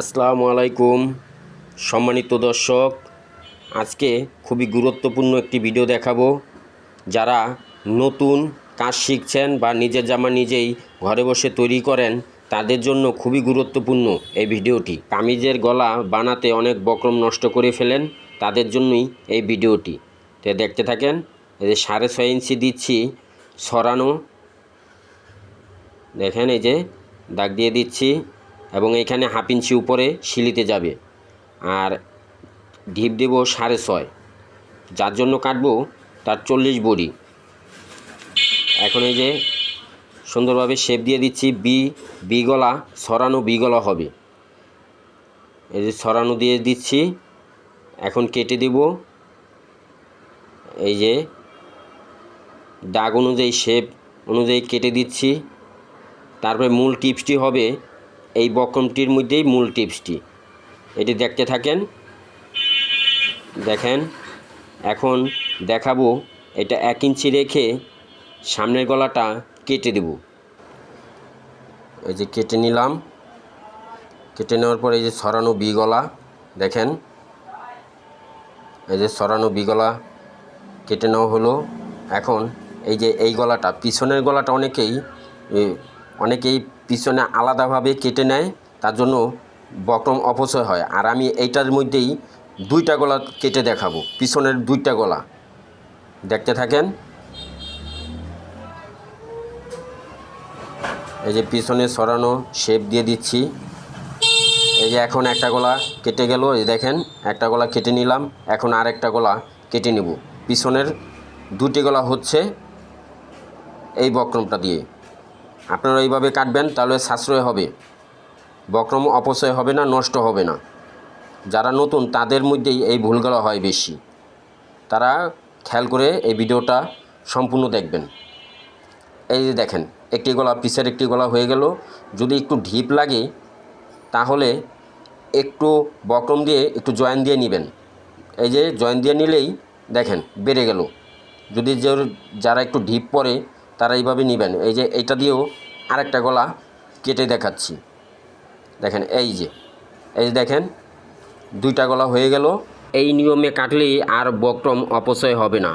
আসসালামু আলাইকুম। সম্মানিত দর্শক, আজকে খুবই গুরুত্বপূর্ণ একটি ভিডিও দেখাবো। যারা নতুন কাজ শিখছেন বা নিজের জামা নিজেই ঘরে বসে তৈরি করেন, তাদের জন্য খুবই গুরুত্বপূর্ণ এই ভিডিওটি। কামিজের গলা বানাতে অনেক বক্রম নষ্ট করে ফেলেন, তাদের জন্যই এই ভিডিওটি। তো দেখতে থাকেন, এই যে সাড়ে ছয় ইঞ্চি দিচ্ছি সরানো দেখেন এই যে দাগ দিয়ে দিচ্ছি। এবং এইখানে হাফ ইঞ্চি উপরে শিলিতে যাবে। আর ঢিপ দেব সাড়ে ছয়। যার জন্য কাটবো তার চল্লিশ বড়ি। এখন এই যে সুন্দরভাবে শেপ দিয়ে দিচ্ছি, বি বিগলা সরানো বিগলা হবে। এই যে সরানো দিয়ে দিচ্ছি। এখন কেটে দেব এই যে দাগ অনুযায়ী শেপ অনুযায়ী কেটে দিচ্ছি। তারপরে মূল টিপসটি হবে এই বক্রমটির মধ্যেই মূল টিপসটি। এটি দেখতে থাকেন। দেখেন, এখন দেখাবো এটা এক ইঞ্চি রেখে সামনের গলাটা কেটে দেব। এই যে কেটে নিলাম। কেটে নেওয়ার পর এই যে সরানো বি গলা দেখেন। এই যে সরানো বি গলা কেটে নেওয়া হলো। এখন এই যে এই গলাটা, পিছনের গলাটা অনেকেই অনেকেই পিছনে আলাদাভাবে কেটে নেয়, তার জন্য বক্রম অপচয় হয়। আর আমি এইটার মধ্যেই দুইটা গলা কেটে দেখাবো। পিছনের দুইটা গলা। দেখতে থাকেন। এই যে পিছনে সরানো শেপ দিয়ে দিচ্ছি। এই যে এখন একটা গলা কেটে গেল, এই দেখেন, একটা গলা কেটে নিলাম, এখন আর একটা গলা কেটে নেব। পিছনের দুটি গলা হচ্ছে এই বক্রমটা দিয়ে। আপনারা এইভাবে কাটবেন, তাহলে সাশ্রয় হবে। বক্রম অপচয় হবে না, নষ্ট হবে না। যারা নতুন, তাদের মধ্যেই এই ভুলগুলো হয় বেশি। তারা খেয়াল করে এই ভিডিওটা সম্পূর্ণ দেখবেন। এই যে দেখেন, একটি গলা পিসের একটি গলা হয়ে গেল। যদি একটু ঢিপ লাগে, তাহলে একটু বক্রম দিয়ে একটু জয়েন দিয়ে নেবেন। এই যে জয়েন দিয়ে নিলেই দেখেন, বেড়ে গেল। যদি যারা একটু ঢিপ পরে তারা এইভাবে নেবেন। এই যে এইটা দিয়েও আরেকটা গলা কেটে দেখাচ্ছি। দেখেন, এই যে, এই দেখেন, দুইটা গলা হয়ে গেল। এই নিয়মে কাটলেই আর বক্রম অপচয় হবে না।